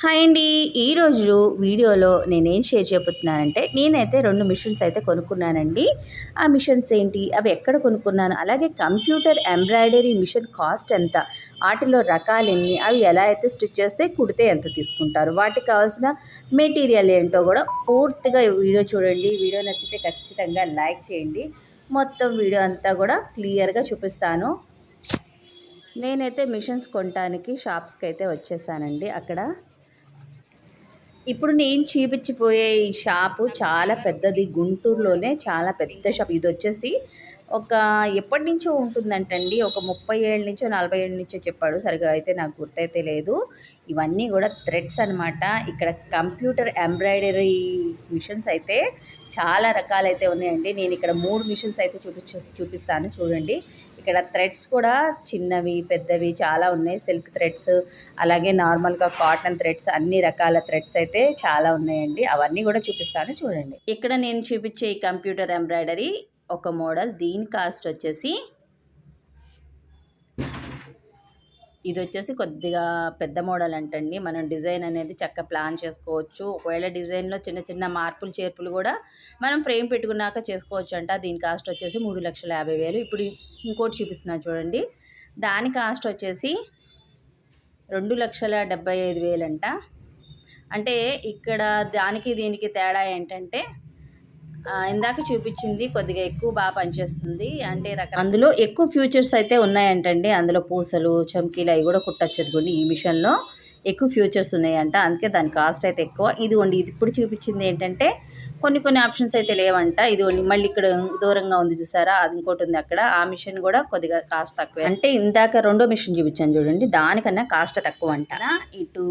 Hi అండి. ఈరోజు వీడియోలో నేనేం షేర్ చేయబోతున్నానంటే నేనైతే రెండు మిషన్స్ అయితే కొనుక్కున్నానండి. ఆ మిషన్స్ ఏంటి? అవి ఎక్కడ కొనుక్కున్నాను? అలాగే కంప్యూటర్ ఎంబ్రాయిడరీ మిషన్ కాస్ట్ ఎంత? వాటిలో రకాలు ఎన్ని? అవి ఎలా అయితే స్టిచ్ చేస్తే కుడితే ఎంత తీసుకుంటారు? వాటికి కావాల్సిన మెటీరియల్ ఏంటో కూడా పూర్తిగా వీడియో చూడండి. వీడియో నచ్చితే ఖచ్చితంగా లైక్ చేయండి. మొత్తం వీడియో అంతా కూడా క్లియర్గా చూపిస్తాను. నేనైతే మిషన్స్ కొనడానికి షాప్స్కి అయితే వచ్చేసానండి అక్కడ. ఇప్పుడు నేను చూపించిపోయే ఈ షాపు చాలా పెద్దది. గుంటూరులోనే చాలా పెద్ద షాప్. ఇది వచ్చేసి ఒక ఎప్పటి నుంచో ఉంటుందంటండి. ఒక ముప్పై ఏళ్ళ నుంచో నలభై ఏళ్ళ నుంచో చెప్పాడు. సరిగా అయితే నాకు గుర్తైతే లేదు. ఇవన్నీ కూడా థ్రెడ్స్ అనమాట ఇక్కడ కంప్యూటర్ ఎంబ్రాయిడరీ మిషన్స్ అయితే చాలా రకాలైతే ఉన్నాయండి. నేను ఇక్కడ మూడు మిషన్స్ అయితే చూపించ చూపిస్తాను. చూడండి. ఇక్కడ థ్రెడ్స్ కూడా చిన్నవి పెద్దవి చాలా ఉన్నాయి. సిల్క్ థ్రెడ్స్ అలాగే నార్మల్గా కాటన్ థ్రెడ్స్ అన్ని రకాల థ్రెడ్స్ అయితే చాలా ఉన్నాయండి. అవన్నీ కూడా చూపిస్తాను. చూడండి. ఇక్కడ నేను చూపించే ఈ కంప్యూటర్ ఎంబ్రాయిడరీ ఒక మోడల్. దీని కాస్ట్ వచ్చేసి ఇది వచ్చేసి కొద్దిగా పెద్ద మోడల్ అంటండి. మనం డిజైన్ అనేది చక్కగా ప్లాన్ చేసుకోవచ్చు. ఒకవేళ డిజైన్లో చిన్న చిన్న మార్పులు చేర్పులు కూడా మనం ఫ్రేమ్ పెట్టుకున్నాక చేసుకోవచ్చు అంట దీని కాస్ట్ వచ్చేసి మూడు లక్షల యాభై వేలు. ఇప్పుడు ఇంకోటి చూపిస్తున్నాను చూడండి. దాని కాస్ట్ వచ్చేసి రెండు లక్షల డెబ్బై ఐదు వేలంట. అంటే ఇక్కడ దానికి దీనికి తేడా ఏంటంటే ఇందాక చూపించింది కొద్దిగా ఎక్కువ బాగా పనిచేస్తుంది అంటే రక అందులో ఎక్కువ ఫ్యూచర్స్ అయితే ఉన్నాయంటండి. అందులో పూసలు చమ్కీలు అవి కూడా కుట్టచ్చు ఇదిగోండి ఈ మిషన్లో. ఎక్కువ ఫ్యూచర్స్ ఉన్నాయంట. అందుకే దాని కాస్ట్ అయితే ఎక్కువ. ఇది ఇది ఇప్పుడు చూపించింది ఏంటంటే కొన్ని కొన్ని ఆప్షన్స్ అయితే లేవంట. ఇది మళ్ళీ ఇక్కడ దూరంగా ఉంది చూసారా? అది ఇంకోటి ఉంది అక్కడ. ఆ మిషన్ కూడా కొద్దిగా కాస్ట్ తక్కువ. అంటే ఇందాక రెండో మిషన్ చూపించాను చూడండి. దానికన్నా కాస్ట్ తక్కువ అంటారా ఇటు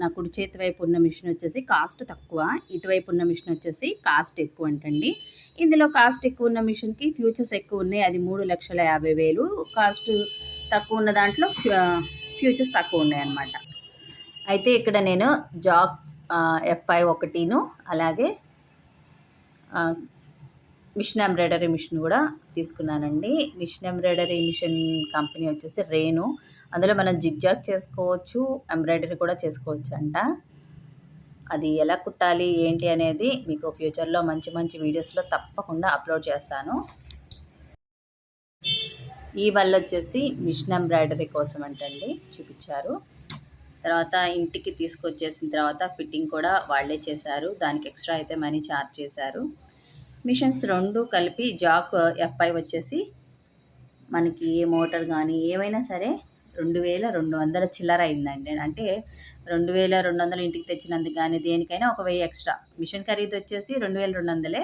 నా కుడి చేతి వైపు ఉన్న మిషన్ వచ్చేసి కాస్ట్ తక్కువ ఇటువైపు ఉన్న మిషన్ వచ్చేసి కాస్ట్ ఎక్కువ అంటండి. ఇందులో కాస్ట్ ఎక్కువ ఉన్న మిషన్కి ఫ్యూచర్స్ ఎక్కువ ఉన్నాయి అది మూడు లక్షల యాభై వేలు. కాస్ట్ తక్కువ ఉన్న దాంట్లో ఫ్యూచర్స్ తక్కువ ఉన్నాయి అన్నమాట. అయితే ఇక్కడ నేను జాక్ ఎఫ్ఐ ఒకటిను అలాగే మిషన్ ఎంబ్రాయిడరీ మిషన్ కూడా తీసుకున్నానండి. మిషన్ ఎంబ్రాయిడరీ మిషన్ కంపెనీ వచ్చేసి రేను అందులో మనం జిగ్జాగ్ చేసుకోవచ్చు ఎంబ్రాయిడరీ కూడా చేసుకోవచ్చు అంట అది ఎలా కుట్టాలి ఏంటి అనేది మీకు ఫ్యూచర్లో మంచి మంచి వీడియోస్లో తప్పకుండా అప్లోడ్ చేస్తాను. ఈ వల్ల వచ్చేసి మిషన్ ఎంబ్రాయిడరీ కోసం అంటండి చూపించారు. తర్వాత ఇంటికి తీసుకొచ్చేసిన తర్వాత ఫిట్టింగ్ కూడా వాళ్ళే చేశారు. దానికి ఎక్స్ట్రా అయితే మనీ ఛార్జ్ చేశారు. మిషన్స్ రెండు కలిపి జాక్ ఎఫ్ఐ వచ్చేసి మనకి ఏ మోటార్ కానీ ఏమైనా సరే రెండు వేల రెండు వందల చిల్లర అయిందండి. అంటే రెండు వేల రెండు వందలు ఇంటికి తెచ్చినందుకు కానీ దేనికైనా ఒక వెయ్యి ఎక్స్ట్రా. మిషన్ ఖరీదు వచ్చేసి రెండు వేల రెండు వందలే.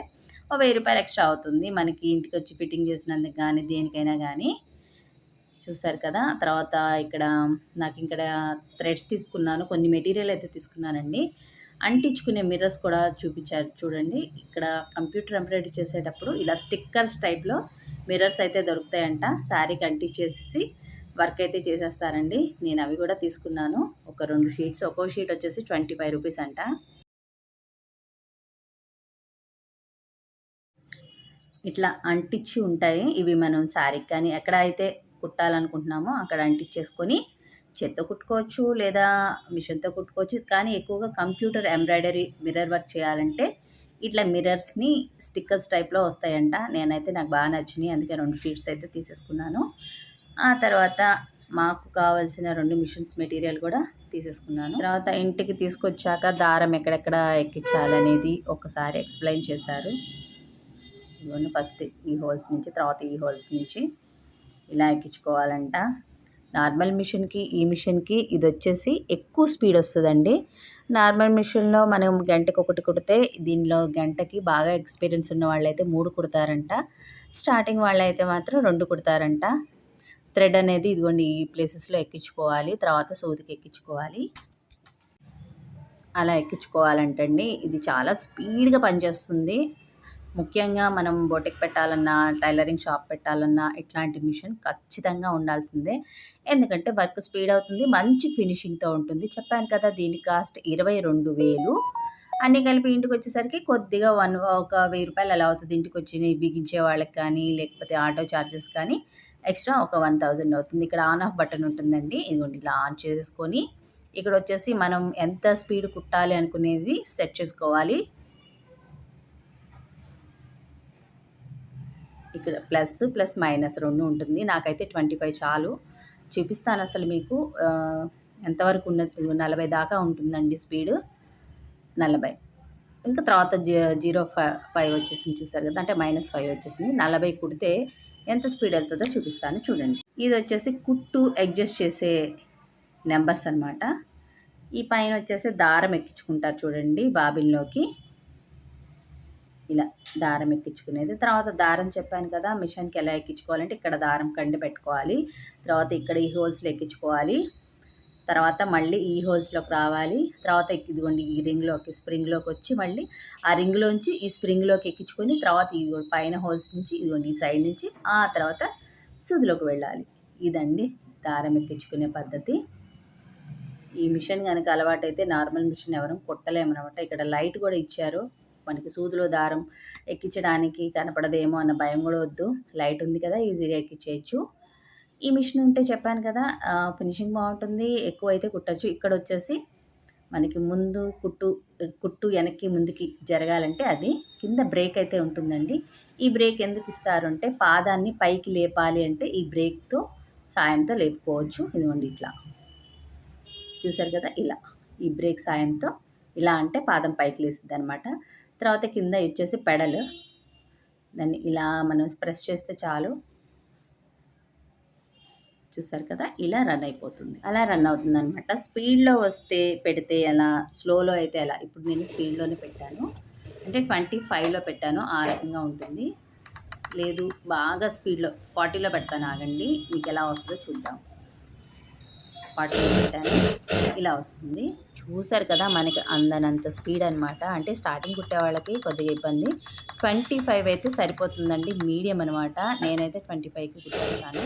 ఒక వెయ్యి రూపాయలు ఎక్స్ట్రా అవుతుంది. మనకి ఇంటికి వచ్చి ఫిట్టింగ్ చేసినందుకు కానీ దేనికైనా కానీ చూసారు కదా? తర్వాత ఇక్కడ నాకు ఇక్కడ థ్రెడ్స్ తీసుకున్నాను. కొన్ని మెటీరియల్ అయితే తీసుకున్నానండి. అంటించుకునే మిర్రర్స్ కూడా చూపించారు. చూడండి. ఇక్కడ కంప్యూటర్ ఎంబ్రాయిడరీ చేసేటప్పుడు ఇలా స్టిక్కర్స్ టైప్లో మిర్రర్స్ అయితే దొరుకుతాయంట. శారీకి అంటించేసి వర్క్ అయితే చేసేస్తారండి. నేను అవి కూడా తీసుకున్నాను. ఒక రెండు షీట్స్ ఒక్కో షీట్ వచ్చేసి ట్వంటీ ఫైవ్ రూపీస్ అంట. ఇట్లా అంటించి ఉంటాయి. ఇవి మనం శారీకి కానీ ఎక్కడ అయితే కుట్టాలనుకుంటున్నామో అక్కడ అంటించేసుకొని చేత్తో కుట్టుకోవచ్చు లేదా మిషన్తో కుట్టుకోవచ్చు. కానీ ఎక్కువగా కంప్యూటర్ ఎంబ్రాయిడరీ మిర్రర్ వర్క్ చేయాలంటే ఇట్లా మిర్రర్స్ని స్టిక్కర్స్ టైప్లో వస్తాయంట. నేనైతే నాకు బాగా నచ్చినాయి. అందుకే రెండు షీట్స్ అయితే తీసేసుకున్నాను. ఆ తర్వాత మాకు కావాల్సిన రెండు మిషన్స్ మెటీరియల్ కూడా తీసేసుకున్నాను. తర్వాత ఇంటికి తీసుకొచ్చాక దారం ఎక్కడెక్కడ ఎక్కించాలనేది ఒకసారి ఎక్స్ప్లెయిన్ చేశారు. ఇవన్నీ ఫస్ట్ ఈ హోల్స్ నుంచి తర్వాత ఈ హోల్స్ నుంచి ఇలా ఎక్కించుకోవాలంట. నార్మల్ మిషన్కి ఈ మిషన్కి ఇది వచ్చేసి ఎక్కువ స్పీడ్ వస్తుందండి. నార్మల్ మిషన్లో మనం గంటకు ఒకటి కుడితే దీనిలో గంటకి బాగా ఎక్స్పీరియన్స్ ఉన్న వాళ్ళైతే మూడు కుడతారంట. స్టార్టింగ్ వాళ్ళైతే మాత్రం రెండు కుడతారంట. థ్రెడ్ అనేది ఇదిగోండి ఈ ప్లేసెస్లో ఎక్కించుకోవాలి తర్వాత సూదికి ఎక్కించుకోవాలి. అలా ఎక్కించుకోవాలంటండి. ఇది చాలా స్పీడ్గా పనిచేస్తుంది. ముఖ్యంగా మనం బొటిక్ పెట్టాలన్నా టైలరింగ్ షాప్ పెట్టాలన్నా ఇట్లాంటి మిషన్ ఖచ్చితంగా ఉండాల్సిందే. ఎందుకంటే వర్క్ స్పీడ్ అవుతుంది మంచి ఫినిషింగ్తో ఉంటుంది. చెప్పాను కదా దీని కాస్ట్ ఇరవై రెండు వేలు. అన్నీ కలిపి ఇంటికి వచ్చేసరికి కొద్దిగా వన్ ఒక వెయ్యి రూపాయలు అలా అవుతుంది. ఇంటికి వచ్చి బిగించే వాళ్ళకి కానీ లేకపోతే ఆటో ఛార్జెస్ కానీ ఎక్స్ట్రా ఒక వన్ థౌజండ్ అవుతుంది. ఇక్కడ ఆన్ ఆఫ్ బటన్ ఉంటుందండి. ఇదిగోండి ఇలా ఆన్ చేసుకొని ఇక్కడ వచ్చేసి మనం ఎంత స్పీడ్ కుట్టాలి అనుకునేది సెట్ చేసుకోవాలి. ఇక్కడ ప్లస్ ప్లస్ మైనస్ రెండు ఉంటుంది. నాకైతే ట్వంటీ ఫైవ్ చాలు. చూపిస్తాను అసలు మీకు ఎంతవరకు ఉన్నది నలభై దాకా ఉంటుందండి స్పీడ్. నలభై. ఇంకా తర్వాత జీ- జీరో ఫైవ్ ఫైవ్ వచ్చేసింది చూసారు కదా అంటే మైనస్ ఫైవ్ వచ్చేసింది. నలభై కుడితే ఎంత స్పీడ్ వెళ్తుందో చూపిస్తాను చూడండి. ఇది వచ్చేసి కుట్టు అడ్జస్ట్ చేసే నెంబర్స్ అనమాట ఈ పైన వచ్చేసి దారం ఎక్కించుకుంటారు చూడండి బాబిల్లోకి. ఇలా దారం ఎక్కించుకునేది. తర్వాత దారం చెప్పాను కదా మిషన్కి ఎలా ఎక్కించుకోవాలంటే ఇక్కడ దారం కండి పెట్టుకోవాలి. తర్వాత ఇక్కడ ఈ హోల్స్లో ఎక్కించుకోవాలి. తర్వాత మళ్ళీ ఈ హోల్స్లోకి రావాలి. తర్వాత ఎక్కి- ఇదిగోండి ఈ రింగ్లోకి స్ప్రింగ్లోకి వచ్చి మళ్ళీ ఆ రింగ్లోంచి ఈ స్ప్రింగ్లోకి ఎక్కించుకొని తర్వాత ఈ పైన హోల్స్ నుంచి ఇదిగోండి ఈ సైడ్ నుంచి ఆ తర్వాత సూదిలోకి వెళ్ళాలి. ఇదండి దారం ఎక్కించుకునే పద్ధతి. ఈ మిషన్ కనుక అలవాటైతే నార్మల్ మిషన్ ఎవరు కుట్టలేమనమాట. ఇక్కడ లైట్ కూడా ఇచ్చారు. మనకి సూదిలో దారం ఎక్కించడానికి కనపడదేమో అన్న భయం కూడా వద్దు. లైట్ ఉంది కదా ఈజీగా ఎక్కించేయచ్చు. ఈ మిషన్ ఉంటే చెప్పాను కదా ఫినిషింగ్ బాగుంటుంది ఎక్కువ అయితే కుట్టచ్చు. ఇక్కడ వచ్చేసి మనకి ముందు కుట్టు కుట్టు వెనక్కి ముందుకి జరగాలంటే అది కింద బ్రేక్ అయితే ఉంటుందండి. ఈ బ్రేక్ ఎందుకు ఇస్తారు అంటే పాదాన్ని పైకి లేపాలి అంటే ఈ బ్రేక్తో సాయంతో లేపుకోవచ్చు. ఇదిగోండి ఇట్లా. చూసారు కదా ఇలా. ఈ బ్రేక్ సాయంతో ఇలా అంటే పాదం పైకి లేస్తుంది అనమాట తర్వాత కింద వచ్చేసి పెడల్. దాన్ని ఇలా మనం ప్రెస్ చేస్తే చాలు. చూసారు కదా ఇలా రన్ అయిపోతుంది. అలా రన్ అవుతుంది అనమాట స్పీడ్లో వస్తే పెడితే ఎలా స్లోలో అయితే ఎలా? ఇప్పుడు నేను స్పీడ్లోనే పెట్టాను. అంటే ట్వంటీ ఫైవ్లో పెట్టాను ఆ రకంగా ఉంటుంది. లేదు బాగా స్పీడ్లో ఫార్టీలో పెడతాను ఆగండి. మీకు ఎలా వస్తుందో చూద్దాం. ఫార్టీలో పెట్టాను ఇలా వస్తుంది. చూసారు కదా మనకి అందనంత స్పీడ్ అనమాట అంటే స్టార్టింగ్ కుట్టే వాళ్ళకి కొద్దిగా ఇబ్బంది. ట్వంటీ ఫైవ్ అయితే సరిపోతుందండి మీడియం అనమాట నేనైతే ట్వంటీ ఫైవ్కి కుట్టేస్తాను.